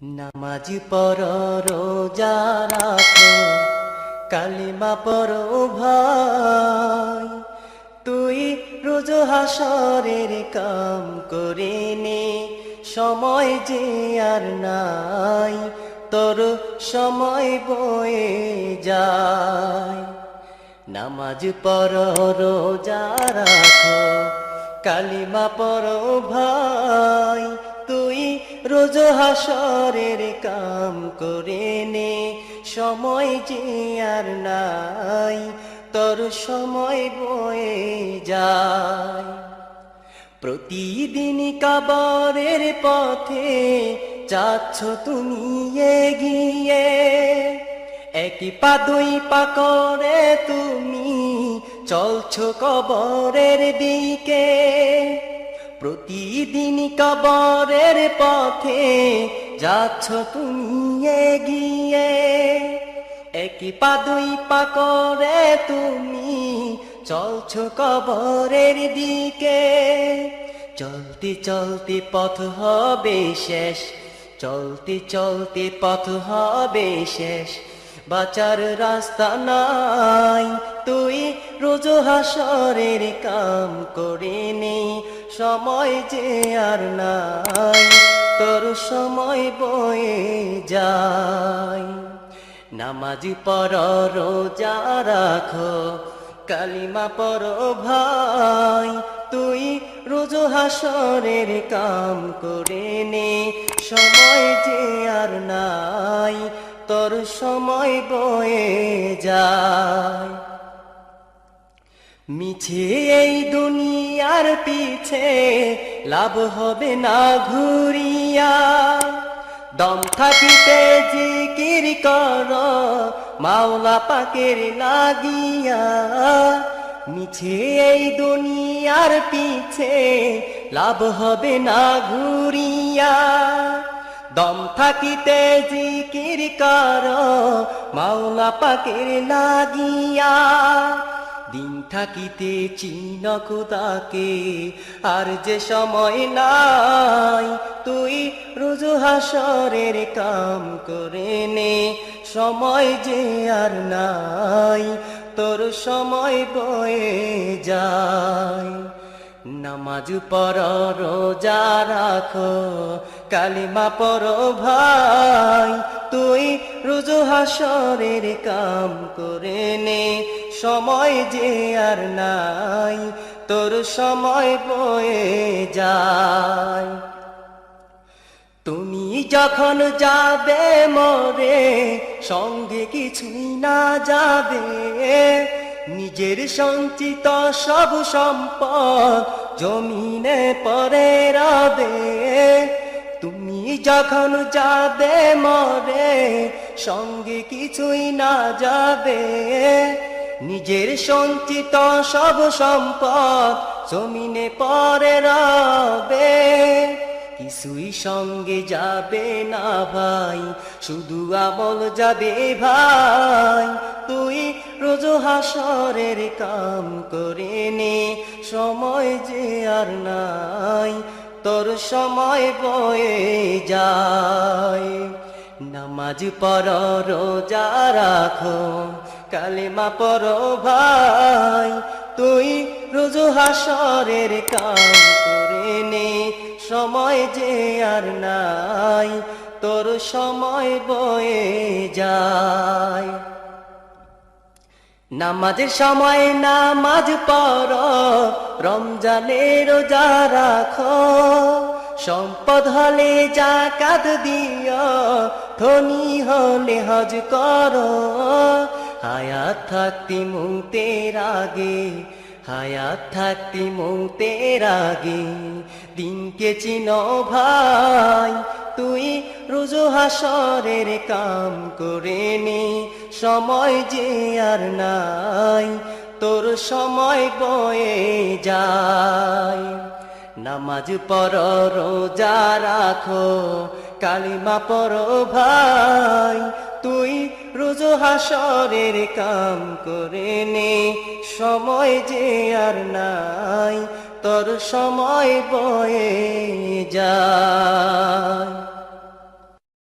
নামাজ পর রোজা রাখো, কালিমা পর ভাই। তুই রোজ হাসরের কাম করে নে, সময় যে আর নাই, তোর সময় বয়ে যায়। নামাজ পর রোজা কালিমা পর ভাই। রোজ হাসরের কাম করে নে। সময় যে আর নাই, তোর সময় বয়ে যায়। প্রতিদিন কাবারের পথে যাচ্ছ তুমি এগিয়ে। একই পা, দুই তুমি চলছ কবরের দিকে। প্রতিদিন কবরের পথে যাচ্ছ তুমি এগিয়ে। একই পা, দুই তুমি চলছ কবরের দিকে। চলতে চলতে পথ হবে শেষ, চলতে চলতে পথ হবে শেষ। বাঁচার রাস্তা নাই, তুই রোজ হাসরের কাম করে নে। সময় যে আর নাই, তোর সময় বয়ে যায়। নামাজ পর রোজা রাখো, কালিমা পর ভাই। তুই রোজ হাসরের কাম করে নে, সময় যে আর নাই, তোর সময় বয়ে যায়। মিছে এই দুনিয়ার পিছে, লাভ হবে না ঘুরিয়া। দম থাকিতে জিকির কর, মাওলা পাকের লাগিয়া। মিছে এই দুনিয়ার পিছে, লাভ হবে না ঘুরিয়া। দম থাকিতে জিকির কর, মাওলা পাকের লাগিয়া। দিন থাকিতে চিন খুদাকে, আর যে সময় নাই, তুই রুজু হাসরের কাম করে নে। সময় যে আর নাই, তোর সময় বয়ে যায়। নামাজ পর রোজা রাখো, কালিমা পর ভাই। তুই রোজ হাসরের কাম করে নে, সময় যে আর নাই, তোর সময় বয়ে যায়। তুমি যখন যাবে মরে, সঙ্গে কিছুই না যাবে। নিজের সঞ্চিত সব সম্পদ জমিনে পরে রবে। তুমি যখন যাবে মরে, সঙ্গে কিছুই না যাবে। নিজের সঞ্চিত সব সম্পদ জমিনে পরে রবে। কিছুই সঙ্গে যাবে না ভাই, শুধু আমল যাবে ভাই। তুই রোজ হাসরের কাম করে নে। সময় যে আর নাই, তোর সময় বয়ে যায়। নামাজ পর রোজা রাখো, কালেমা পর ভাই। তুই রোজ হাসরের কাম করে সময় যে আর নাই, তোর সময় বয়ে যায়। নামাজের সময় নামাজ পর রমজানের রোজা রাখো। সম্পদ হলে জাকাত দিও ধনী হলে হজ কর। হায়াত থাকতি মুতের আগে, হায়াত থাকতি মৌতের আগে। দিনকে চিন ভাই তুই রোজ হাসরের কাম করে নে। সময় যে আর নাই, তোর সময় বয়ে যায়। নামাজ পর রোজা রাখো, কালিমা পর ভাই। তুই রোজ হাসরের কাম করে নে। সময় যে আর নাই তোর সময় বয়ে যায়।